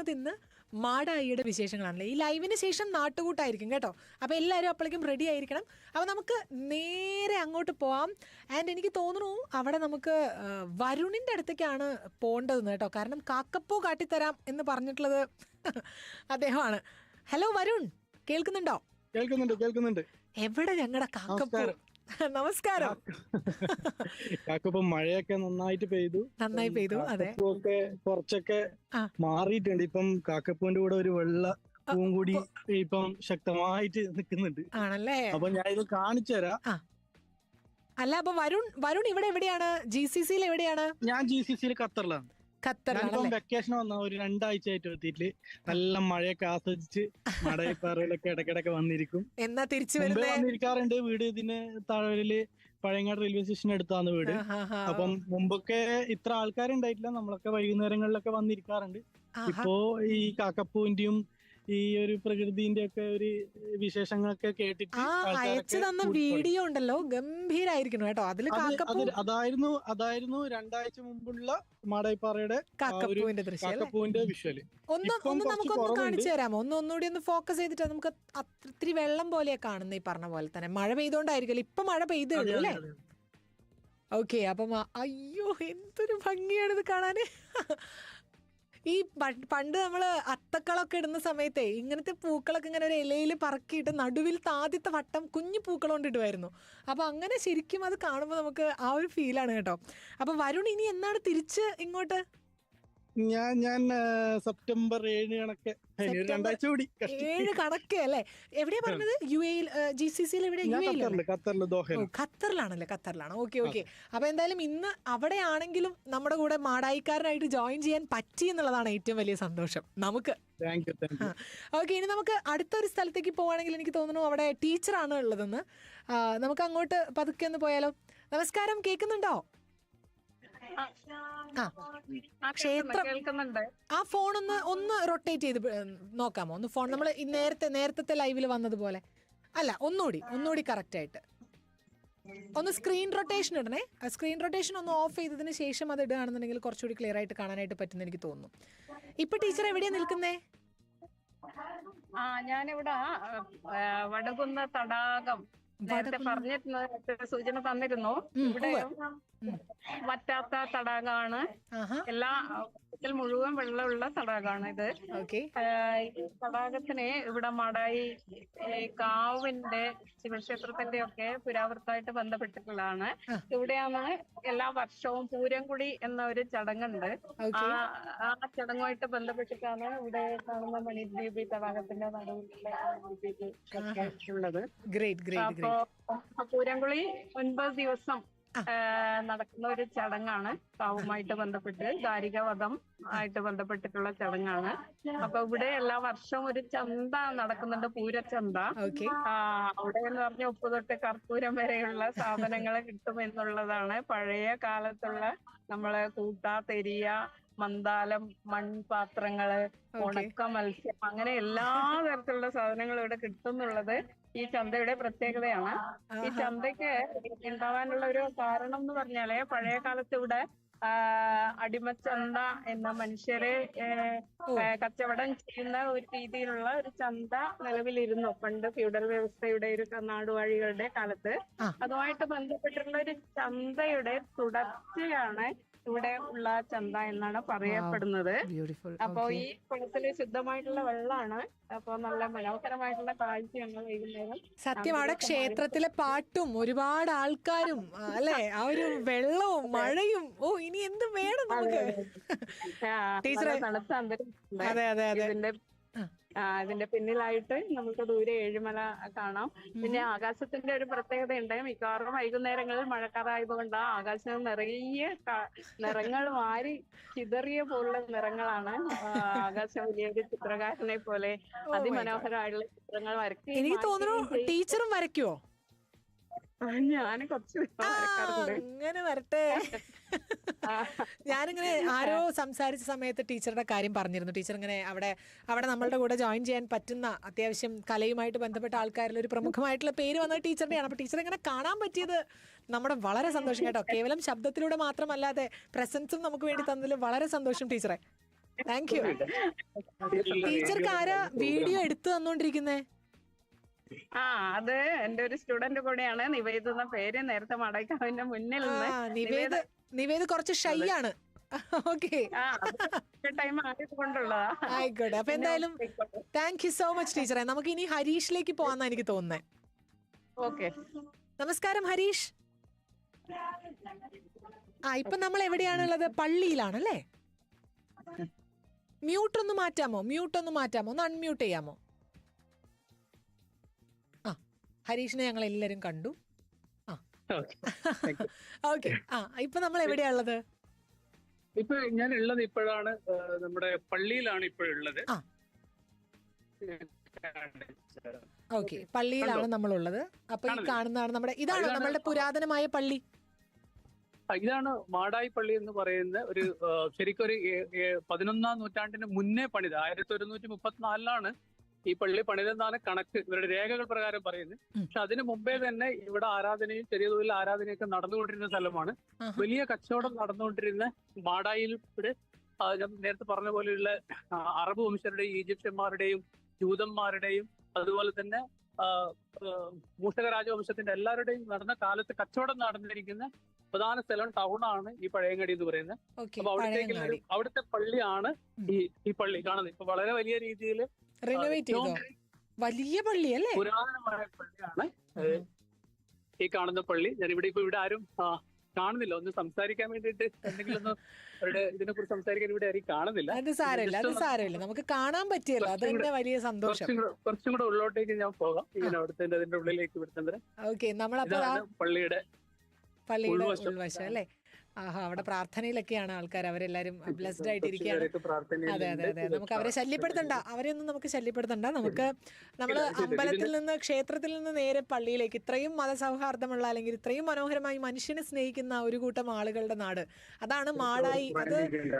പറയുന്നത് ഇന്ന് മാടായിയുടെ വിശേഷങ്ങളാണല്ലേ? ഈ ലൈവിന് ശേഷം നാട്ടുകൂട്ടായിരിക്കും കേട്ടോ. അപ്പോൾ എല്ലാവരും അപ്പോഴേക്കും റെഡി ആയിരിക്കണം. അപ്പോൾ നമുക്ക് നേരെ അങ്ങോട്ട് പോവാം. ആൻഡ് എനിക്ക് തോന്നുന്നു അവിടെ നമുക്ക് വരുണിന്റെ അടുത്തേക്കാണ് പോകേണ്ടതെന്ന് കേട്ടോ. കാരണം കാക്കപ്പൂ കാട്ടിത്തരാം എന്ന് പറഞ്ഞിട്ടുള്ളത് അദ്ദേഹമാണ്. ഹലോ വരുൺ. കേൾക്കുന്നുണ്ടോ? കേൾക്കുന്നുണ്ട് കേൾക്കുന്നുണ്ട്. എവിടെ ഞങ്ങളുടെ കാക്കപ്പൂ? നമസ്കാരം. കാക്കപ്പം മഴയൊക്കെ നന്നായിട്ട് പെയ്തു. നന്നായി പെയ്തു അതെ. ഒക്കെ കുറച്ചൊക്കെ മാറിയിട്ടുണ്ട്. ഇപ്പം കാക്കപ്പൂവിന്റെ കൂടെ ഒരു വെള്ള പൂവും കൂടി ഇപ്പം ശക്തമായിട്ട് നിൽക്കുന്നുണ്ട് ആണല്ലേ? അപ്പൊ ഞാൻ ഇത് കാണിച്ചു തരാം. അല്ല അപ്പൊ വരുൺ വരുൺ ഇവിടെ എവിടെയാണ്? ജി സി സിയിൽ എവിടെയാണ്? ഞാൻ ജി സി സിയിൽ ഖത്തറിലാണ്. ഞാനിപ്പം വെക്കേഷൻ വന്ന. ഒരു രണ്ടാഴ്ച ആയിട്ട് എത്തിയിട്ട് നല്ല മഴയൊക്കെ ആസ്വദിച്ച് മടയപ്പാറയിലൊക്കെ ഇടക്കിടക്ക് വന്നിരിക്കും. എന്നാ തിരിച്ചു വന്നിരിക്കാറുണ്ട്. വീട് ഇതിന് താഴെ പഴയങ്ങാട് റെയിൽവേ സ്റ്റേഷൻ അടുത്താണ് വീട്. അപ്പം മുമ്പൊക്കെ ഇത്ര ആൾക്കാരുണ്ടായിട്ടില്ല. നമ്മളൊക്കെ വൈകുന്നേരങ്ങളിലൊക്കെ വന്നിരിക്കാറുണ്ട്. ഇപ്പോ ഈ കാക്കപ്പൂവിന്റെയും ഈ ഒരു പ്രകൃതിന്റെ ഒക്കെ ഒരു വിശേഷങ്ങളൊക്കെ കേട്ടിട്ട് ആ അയച്ചു തന്ന വീഡിയോ ഉണ്ടല്ലോ ഗംഭീരായിരിക്കണം കേട്ടോ. അതിൽ കാക്കപ്പൂ അതായിരുന്നു അതായിരുന്നു രണ്ടാഴ്ച മുമ്പുള്ള മാടായിപ്പാറയുടെ കാക്കപ്പൂവിന്റെ കാക്കപ്പൂവിന്റെ വിഷ്വൽ ഒന്ന് ഒന്ന് നമുക്കൊന്ന് കാണിച്ചു തരാമോ? ഒന്ന് ഒന്നുകൂടി ഒന്ന് ഫോക്കസ് ചെയ്തിട്ട് നമുക്ക് അത്രത്തിരി വെള്ളം പോലെ കാണുന്ന ഈ പറഞ്ഞ പോലെ തന്നെ. മഴ പെയ്തോണ്ടായിരിക്കും ഇപ്പൊ മഴ പെയ്തേ ഉള്ളൂ അല്ലേ? ഓക്കെ അപ്പം അയ്യോ എന്തൊരു ഭംഗിയാണ് ഇത് കാണാന്. ഈ പണ്ട് നമ്മൾ അത്തക്കളൊക്കെ ഇടുന്ന സമയത്തെ ഇങ്ങനത്തെ പൂക്കളൊക്കെ ഇങ്ങനെ ഒരു ഇലയിൽ പറക്കിയിട്ട് നടുവിൽ താദ്യത്തെ വട്ടം കുഞ്ഞു പൂക്കൾ കൊണ്ട് ഇടുമായിരുന്നു അപ്പോൾ അങ്ങനെ ശരിക്കും അത് കാണുമ്പോൾ നമുക്ക് ആ ഒരു ഫീലാണ് കേട്ടോ. അപ്പൊ വരുൺ ഇനി എന്നാണ് തിരിച്ച് ഇങ്ങോട്ട്? ഞാൻ ഞാൻ സെപ്റ്റംബർ ഏഴ് കണക്കെ രണ്ടാഴ്ച കൂടി. ഏഴ് കണക്ക് അല്ലേ? എവിടെയാ പറഞ്ഞത്? യു എയിൽ ജി സി സിയിൽ എവിടെ യു ദോഹയിൽ ഖത്തറിലാണല്ലേ? ഖത്തറിലാണ്. Okay okay. അപ്പൊ എന്തായാലും ഇന്ന് അവിടെ ആണെങ്കിലും നമ്മുടെ കൂടെ മാടായിക്കാരനായിട്ട് ജോയിൻ ചെയ്യാൻ പറ്റി എന്നുള്ളതാണ് ഏറ്റവും വലിയ സന്തോഷം. നമുക്ക്. ഓക്കെ ഇനി നമുക്ക് അടുത്തൊരു സ്ഥലത്തേക്ക് പോവാണെങ്കിൽ എനിക്ക് തോന്നുന്നു അവിടെ ടീച്ചറാണ് ഉള്ളതെന്ന്. നമുക്ക് അങ്ങോട്ട് പതുക്കെ ഒന്ന് പോയാലോ. നമസ്കാരം കേൾക്കുന്നുണ്ടോ ക്ഷേത്രം. കേൾക്കുന്നുണ്ട് ആ ഫോൺ ഒന്ന് ഒന്ന് റൊട്ടേറ്റ് ചെയ്ത് നോക്കാമോ? ഒന്ന് ഫോൺ നമ്മൾ നേരത്തെ നേരത്തെ ലൈവിൽ വന്നതുപോലെ. അല്ല ഒന്നുകൂടി ഒന്നുകൂടി കറക്റ്റ് ആയിട്ട് ഒന്ന് സ്ക്രീൻ റൊട്ടേഷൻ ഇടണേ. സ്ക്രീൻ റൊട്ടേഷൻ ഒന്ന് ഓഫ് ചെയ്തതിന് ശേഷം അത് ഇടുകയാണെന്നുണ്ടെങ്കിൽ കുറച്ചുകൂടി ക്ലിയർ ആയിട്ട് കാണാനായിട്ട് പറ്റുന്ന എനിക്ക് തോന്നുന്നു. ഇപ്പൊ ടീച്ചർ എവിടെയാ നിൽക്കുന്നേ? ആ ഞാനിവിടെ വടകുന്ന തടാകം. പറഞ്ഞിരുന്നു സൂചന തന്നിരുന്നു. ഇവിടെ വറ്റാത്ത തടാകമാണ്. എല്ലാ മുഴുവൻ വെള്ളമുള്ള തടാകമാണ് ഇത്. ഓക്കെ. ഈ തടാകത്തിന് ഇവിടെ മടായി കാവിന്റെ ശിവക്ഷേത്രത്തിന്റെ ഒക്കെ പുരാവൃത്തമായിട്ട് ബന്ധപ്പെട്ടിട്ടുള്ളതാണ്. ഇവിടെയാണ് എല്ലാ വർഷവും പൂരംകുടി എന്ന ഒരു ചടങ്ങുണ്ട്. ആ ആ ചടങ്ങുമായിട്ട് ബന്ധപ്പെട്ടിട്ടാണ് ഇവിടെ കാണുന്ന മണിദ്വീപ് തടാകത്തിന്റെ നടുവിലുള്ള ഉള്ളത്. ഗ്രേറ്റ് ഗ്രേറ്റ് പൂരംകുളി ഒൻപത് ദിവസം നടക്കുന്ന ഒരു ചടങ്ങാണ്. കാവുമായിട്ട് ബന്ധപ്പെട്ട് ഗാരികവധം ആയിട്ട് ബന്ധപ്പെട്ടിട്ടുള്ള ചടങ്ങാണ്. അപ്പൊ ഇവിടെ എല്ലാ വർഷവും ഒരു ചന്ത നടക്കുന്നുണ്ട് പൂരച്ചന്ത. അവിടെ എന്ന് പറഞ്ഞ ഉപ്പ് തൊട്ട് കർപ്പൂരം വരെയുള്ള സാധനങ്ങൾ കിട്ടും എന്നുള്ളതാണ്. പഴയ കാലത്തുള്ള നമ്മൾ കൂട്ട തെരിയ മന്ദാലം മൺപാത്രങ്ങൾ ഉണക്ക മത്സ്യം അങ്ങനെ എല്ലാ തരത്തിലുള്ള സാധനങ്ങളും ഇവിടെ കിട്ടുന്നുള്ളത് ഈ ചന്തയുടെ പ്രത്യേകതയാണ്. ഈ ചന്തയ്ക്ക് ഉണ്ടാവാനുള്ള ഒരു കാരണം എന്ന് പറഞ്ഞാൽ പഴയ കാലത്ത് ഇവിടെ അടിമച്ചന്ത എന്ന മനുഷ്യരെ കച്ചവടം ചെയ്യുന്ന ഒരു രീതിയിലുള്ള ഒരു ചന്ത നിലവിലിരുന്നു. പണ്ട് ഫ്യൂഡൽ വ്യവസ്ഥയുടെ ഒരു നാടുവാഴികളുടെ കാലത്ത്. അതുമായിട്ട് ബന്ധപ്പെട്ടിട്ടുള്ള ഒരു ചന്തയുടെ തുടർച്ചയാണ് ഇവിടെ ഉള്ള ചന്ത എന്നാണ് പറയപ്പെടുന്നത്. അപ്പോ ഈ കുളത്തിൽ ശുദ്ധമായിട്ടുള്ള വെള്ളമാണ്. അപ്പൊ നല്ല മനോഹരമായിട്ടുള്ള കാഴ്ചയാണ് വൈകുന്നേരം സത്യം അവിടെ ക്ഷേത്രത്തിലെ പാട്ടും ഒരുപാട് ആൾക്കാരും അല്ലെ? ആ ഒരു വെള്ളവും മഴയും. ഓ ഇനി എന്ത് വേണം നമുക്ക്. ടീച്ചറെ- അതെ അതെ അതെ. അതിന്റെ പിന്നിലായിട്ട് നമുക്ക് ദൂരെ ഏഴുമല കാണാം. പിന്നെ ആകാശത്തിന്റെ ഒരു പ്രത്യേകത ഉണ്ട് മിക്കവാറും വൈകുന്നേരങ്ങളിൽ മഴക്കാറായതുകൊണ്ട് ആകാശം നിറയെ ക- നിറങ്ങൾ വാരി ചിതറിയ പോലുള്ള നിറങ്ങളാണ് ആകാശം വലിയൊരു ചിത്രകാരനെ പോലെ അതിമനോഹരമായിട്ടുള്ള ചിത്രങ്ങൾ വരയ്ക്കുകയും എനിക്ക് തോന്നുന്നു ടീച്ചറും വരയ്ക്കുവോ. ഞാൻ കുറച്ച് അങ്ങനെ വരട്ടെ. ഞാനിങ്ങനെ ആരോ സംസാരിച്ച സമയത്ത് ടീച്ചറുടെ കാര്യം പറഞ്ഞിരുന്നു. ടീച്ചർ ഇങ്ങനെ അവിടെ അവിടെ നമ്മളുടെ കൂടെ ജോയിൻ ചെയ്യാൻ പറ്റുന്ന അത്യാവശ്യം കലയുമായിട്ട് ബന്ധപ്പെട്ട ആൾക്കാരിൽ ഒരു പ്രമുഖമായിട്ടുള്ള പേര് വന്നത് ടീച്ചറിനെയാണ്. അപ്പൊ ടീച്ചർ ഇങ്ങനെ കാണാൻ പറ്റിയത് നമ്മുടെ വളരെ സന്തോഷം കേട്ടോ. കേവലം ശബ്ദത്തിലൂടെ മാത്രമല്ലാതെ പ്രസൻസും നമുക്ക് വേണ്ടി തന്നതിൽ വളരെ സന്തോഷം ടീച്ചറെ. താങ്ക് യു ടീച്ചർക്ക് ആരാ വീഡിയോ എടുത്തു തന്നോണ്ടിരിക്കുന്നേ? ആ അത് എന്റെ ഒരു സ്റ്റുഡന്റ് കൂടെയാണ് നിവേദ എന്ന പേര് നേരത്തെ മടക്കാവിന്റെ മുന്നിൽ നിവേദ നിന്ന് നിവേദ നിവേദ കുറച്ച് ഷൈ ആണ്. ഓക്കെ ആയിക്കോട്ടെ. അപ്പൊ എന്തായാലും താങ്ക് യു സോ മച്ച് ടീച്ചറെ നമുക്ക് ഇനി ഹരീഷിലേക്ക് പോവാന്നാ എനിക്ക് തോന്നുന്നേ. ഓക്കെ നമസ്കാരം ഹരീഷ്. ആ ഇപ്പൊ നമ്മൾ എവിടെയാണുള്ളത്? പള്ളിയിലാണല്ലേ? മ്യൂട്ട് ഒന്ന് മാറ്റാമോ? മ്യൂട്ട് ഒന്ന് മാറ്റാമോ? ഒന്ന് അൺമ്യൂട്ട് ചെയ്യാമോ? ഹരീഷിനെ ഞങ്ങൾ എല്ലാവരും കണ്ടു ഓക്കെ ആ ഇപ്പൊ നമ്മൾ എവിടെയാണുള്ളത്? ഇപ്പൊ ഞാൻ ഉള്ളത് ഇപ്പോഴാണ് നമ്മുടെ പള്ളിയിലാണ് ഇപ്പോഴുള്ളത്. ആ. ഓക്കെ പള്ളിയിലാണ് നമ്മളുള്ളത്. അപ്പൊ ഈ? കാണുന്നതാണ് നമ്മുടെ ഇതാണ് നമ്മുടെ നമ്മളുടെ പുരാതനമായ പള്ളി. ഇതാണ് മാടായി പള്ളി എന്ന് പറയുന്ന ഒരു ആ, ശരിക്കും ഒരു പതിനൊന്നാം നൂറ്റാണ്ടിന് മുന്നേ പണിത്. ആയിരത്തി ഒരുന്നൂറ്റി മുപ്പത്തിനാലിലാണ് ഈ പള്ളി പണിതെന്നാണ് കണക്ക്. ഇവരുടെ രേഖകൾ പ്രകാരം പറയുന്നത്. പക്ഷെ അതിന് മുമ്പേ തന്നെ ഇവിടെ ആരാധനയും ചെറിയ തോതിൽ ആരാധനയൊക്കെ നടന്നുകൊണ്ടിരുന്ന സ്ഥലമാണ്. വലിയ കച്ചവടം നടന്നുകൊണ്ടിരുന്ന മാടായിൽ ഇവിടെ നേരത്തെ പറഞ്ഞ പോലെയുള്ള അറബ് വംശരുടെയും ഈജിപ്ഷ്യന്മാരുടെയും ജൂതന്മാരുടെയും അതുപോലെ തന്നെ മൂഷക രാജവംശത്തിന്റെ എല്ലാവരുടെയും നടന്ന കാലത്ത് കച്ചവടം നടന്നിരിക്കുന്ന പ്രധാന സ്ഥലം ടൗൺ ആണ് ഈ പഴയങ്ങാടി എന്ന് പറയുന്നത്. അപ്പൊ അവിടത്തേക്ക് അവിടുത്തെ പള്ളിയാണ് ഈ ഈ പള്ളി കാണുന്നത്. ഇപ്പൊ വളരെ വലിയ രീതിയിൽ റിനോവേറ്റ് ചെയ്തോ? വലിയ പള്ളി അല്ലേ പുരാതനമായ പള്ളിയാണ്. ഈ കാണുന്ന പള്ളി. ഞാൻ ഇവിടെ ഇപ്പൊ ഇവിടെ ആരും കാണുന്നില്ല. ഒന്ന് സംസാരിക്കാൻ വേണ്ടിട്ട് എന്തെങ്കിലും ഒന്ന് അവരുടെ ഇതിനെ കുറിച്ച് സംസാരിക്കാൻ ഇവിടെ ആരും കാണുന്നില്ല. അത് സാരമില്ല. അത് സാരമില്ല. നമുക്ക് കാണാൻ പറ്റിയല്ലോ. അത് തന്നെ വലിയ സന്തോഷം. കുറച്ചും കൂടെ ഉള്ളോട്ടേക്ക് ഞാൻ പോകാം. ഇങ്ങനെ അവിടുത്തെ അതിന്റെ ഉള്ളിലേക്ക് വിടുന്നത് ഓക്കെ നമ്മളപ്പോ പള്ളിയുടെ പള്ളിയുടെ. ഉൾവശം അല്ലേ? ആഹാ അവിടെ പ്രാർത്ഥനയിലൊക്കെയാണ് ആൾക്കാർ അവരെല്ലാരും ബ്ലെസ്ഡ് ആയിട്ട് കുറച്ച് ഇരിക്കുകയാണ് പേരൊക്കെ പ്രാർത്ഥനയിലുണ്ട്. അതെ അതെ അതെ. നമുക്ക് അവരെ ശല്യപ്പെടുത്തണ്ട. അവരെയൊന്നും നമുക്ക് ശല്യപ്പെടുത്തണ്ട. നമുക്ക് നമ്മൾ അമ്പലത്തിൽ നിന്ന് ക്ഷേത്രത്തിൽ നിന്ന് നേരെ പള്ളിയിലേക്ക് ഇത്രയും മതസൗഹാർദ്ദമുള്ള അല്ലെങ്കിൽ ഇത്രയും മനോഹരമായി മനുഷ്യനെ സ്നേഹിക്കുന്ന ഒരു കൂട്ടം ആളുകളുടെ നാട്. അതാണ് മാടായി. അത്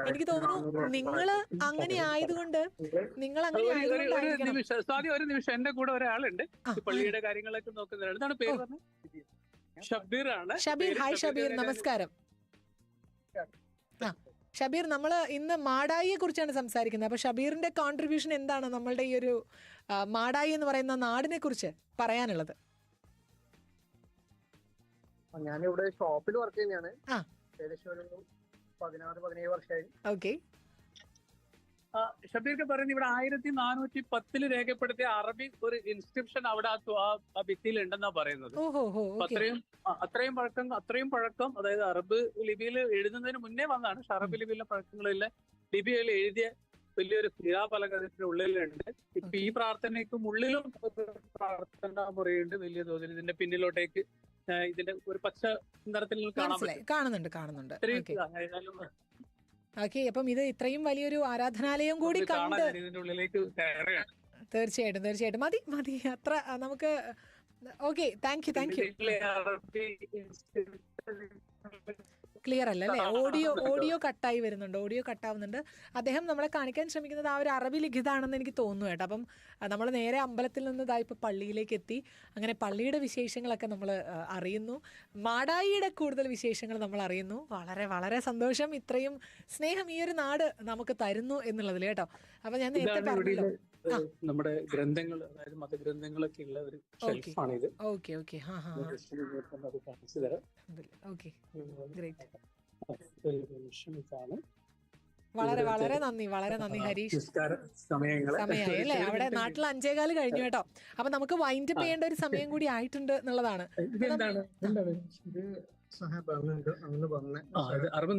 എനിക്ക് തോന്നുന്നു നിങ്ങൾ അങ്ങനെ ആയതുകൊണ്ട് നിങ്ങൾ അങ്ങനെ ആയതുകൊണ്ട് ഒരു- ഒരു നിമിഷം സ്വാതി ഒരു നിമിഷം. എന്റെ കൂടെ ഒരാളുണ്ട്. ഈ പള്ളിയുടെ കാര്യങ്ങളൊക്കെ നോക്കുന്നതാണ് പേര് ഷബീർ ആണ്. ഷബീർ ഹായ് ഷബീർ നമസ്കാരം. ഷബീർ നമ്മൾ ഇന്ന് മാടായിയെ കുറിച്ചാണ് സംസാരിക്കുന്നത്. അപ്പോൾ ഷബീറിന്റെ കോൺട്രിബ്യൂഷൻ എന്താണ് നമ്മളുടെ ഈ ഒരു മാടായി എന്ന് പറയുന്ന നാടിനെ കുറിച്ച് പറയാനുള്ളത്? ഞാനിവിടെ ഷോപ്പിൽ വർക്ക് ചെയ്യുന്നതാണ്. ഏകദേശം ഒരു പതിനാറ് പതിനേഴ് വർഷമായി. ഓക്കെ ഷബീർക്ക് പറയുന്നത് ഇവിടെ ആയിരത്തി നാനൂറ്റി പത്തിൽ രേഖപ്പെടുത്തിയ അറബി ഒരു ഇൻസ്ക്രിപ്ഷൻ അവിടെ ആ ഭിത്തിയിൽ ഉണ്ടെന്നാ പറയുന്നത്. അത്രയും അത്രയും പഴക്കം അത്രയും പഴക്കം അതായത് അറബ് ലിപിയിൽ എഴുതുന്നതിന് മുന്നേ വന്നതാണ്. പക്ഷെ അറബ് ലിപിയിലെ പഴക്കങ്ങളില്ല. ലിപിയിൽ എഴുതിയ വലിയൊരു ശിലാഫലകത്തിന്റെ ഉള്ളിലുണ്ട്. ഇപ്പൊ ഈ പ്രാർത്ഥനയ്ക്കും ഉള്ളിലും പ്രാർത്ഥന മുറിയുണ്ട് വലിയ തോതിൽ. ഇതിന്റെ പിന്നിലോട്ടേക്ക് ഇതിന്റെ ഒരു പച്ച നിറത്തിൽ കാണാൻ കാണുന്നുണ്ട് കാണുന്നുണ്ട്. ഓക്കെ അപ്പം ഇത് ഇത്രയും വലിയൊരു ആരാധനാലയം കൂടി കണ്ട് തീർച്ചയായിട്ടും തീർച്ചയായിട്ടും. മതി മതി. അത്ര നമുക്ക് okay thank you thank you. Clear അല്ല അല്ലേ? ഓഡിയോ ഓഡിയോ കട്ടായി വരുന്നുണ്ട് ഓഡിയോ കട്ടാവുന്നുണ്ട് അദ്ദേഹം നമ്മളെ കാണിക്കാൻ ശ്രമിക്കുന്നത് ആ ഒരു അറബി ലിഖിതാണെന്ന് എനിക്ക് തോന്നുന്നു കേട്ടോ. അപ്പം നമ്മൾ നേരെ അമ്പലത്തിൽ നിന്ന് ഇതാ ഇപ്പോൾ പള്ളിയിലേക്ക് എത്തി. അങ്ങനെ പള്ളിയുടെ വിശേഷങ്ങളൊക്കെ നമ്മൾ അറിയുന്നു. മാടായിയുടെ കൂടുതൽ വിശേഷങ്ങൾ നമ്മൾ അറിയുന്നു. വളരെ വളരെ സന്തോഷം. ഇത്രയും സ്നേഹം ഈ ഒരു നാട് നമുക്ക് തരുന്നു എന്നുള്ളതിൽ കേട്ടോ. അപ്പം ഞാൻ നേരത്തെ പറഞ്ഞല്ലോ. നമ്മുടെ ഗ്രന്ഥങ്ങൾ അതായത് മതഗ്രന്ഥങ്ങളൊക്കെ ഉള്ള ഒരു ഷെൽഫാണ് ഇത് ഓക്കെ അത് കാണിച്ചു തരാം. നിമിഷം ഇതാണ്. വളരെ വളരെ നന്ദി വളരെ നന്ദി ഹരീഷ്. സമയമായി അല്ലേ? അവിടെ നാട്ടിൽ അഞ്ചേകാൽ കഴിഞ്ഞു കേട്ടോ. അപ്പൊ നമുക്ക് വൈൻഡ് അപ്പ് ചെയ്യേണ്ട ഒരു സമയം കൂടി ആയിട്ടുണ്ട് എന്നുള്ളതാണ്. ഇതെന്താണ് എന്താണ്? ഇത് സഹാബ്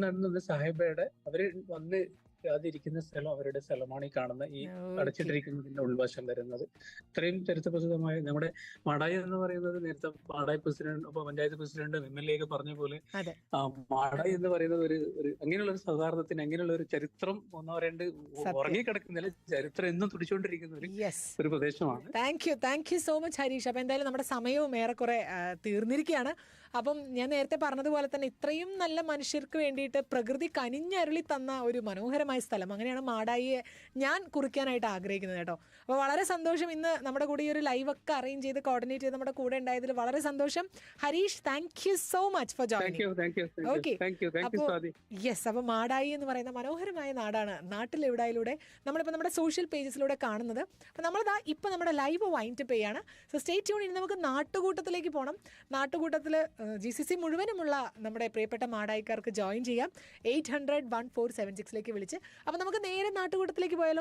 നടന്നത് സാഹിബയുടെ അവർ വന്ന് അതിരിക്കുന്ന സ്ഥലം അവരുടെ സ്ഥലമാണ് ഈ കാണുന്ന ഈ. അടച്ചിട്ടിരിക്കുന്നതിന്റെ ഉൾവശം വരുന്നത്. ഇത്രയും ചരിത്രപ്രസിദ്ധമായ നമ്മുടെ മാടായി എന്ന് പറയുന്നത് നേരത്തെ Madayi president panchayat president M L A ഒക്കെ പറഞ്ഞ പോലെ മാടായി എന്ന് പറയുന്നത് ഒരു ഒരു അങ്ങനെയുള്ള ഒരു സൗഹാർദ്ദത്തിന് അങ്ങനെയുള്ള ഒരു ചരിത്രം എന്ന് പറയേണ്ട. ഉറങ്ങിക്കിടക്കുന്നില്ല ചരിത്രം എന്നും തുടിച്ചുകൊണ്ടിരിക്കുന്ന ഒരു ഒരു പ്രദേശമാണ്. Thank you thank you so much Harish അപ്പൊ എന്തായാലും നമ്മുടെ സമയവും ഏറെക്കുറെ തീർന്നിരിക്കുകയാണ്. അപ്പം ഞാൻ നേരത്തെ പറഞ്ഞതുപോലെ തന്നെ ഇത്രയും നല്ല മനുഷ്യർക്ക് വേണ്ടിയിട്ട് പ്രകൃതി കനിഞ്ഞരുളി തന്ന ഒരു മനോഹരമായ മനോഹരമായ സ്ഥലം. അങ്ങനെയാണ് മാടായിയെ ഞാൻ കുറിക്കാനായിട്ട് ആഗ്രഹിക്കുന്നത് കേട്ടോ. അപ്പോൾ വളരെ സന്തോഷം ഇന്ന് നമ്മുടെ കൂടെ ഈ ഒരു ലൈവൊക്കെ ഒക്കെ അറേഞ്ച് ചെയ്ത് കോർഡിനേറ്റ് ചെയ്ത് നമ്മുടെ കൂടെ ഉണ്ടായതിൽ വളരെ സന്തോഷം. Harish thank you so much for joining okay അപ്പോൾ യെസ് അപ്പോൾ മാടായി എന്ന് പറയുന്ന മനോഹരമായ നാടാണ് നാട്ടിലെവിടായിലൂടെ നമ്മളിപ്പോൾ നമ്മുടെ സോഷ്യൽ പേജസിലൂടെ കാണുന്നത്. അപ്പോൾ നമ്മളിതാ ഇപ്പോൾ നമ്മുടെ ലൈവ് വൈൻഡപ്പ് ചെയ്യാണ്. സോ സ്റ്റേ ട്യൂൺ ഇനി നമുക്ക് നാട്ടുകൂട്ടത്തിലേക്ക് പോകണം നാട്ടുകൂട്ടത്തിൽ ജി സി സി മുഴുവനുമുള്ള നമ്മുടെ പ്രിയപ്പെട്ട മാടായിക്കാർക്ക് ജോയിൻ ചെയ്യാം. Eight hundred one four seven സിക്സിലേക്ക് വിളിച്ച് അപ്പോൾ നമുക്ക് നേരെ നാട്ടുകൂട്ടത്തിലേക്ക് പോയാലോ?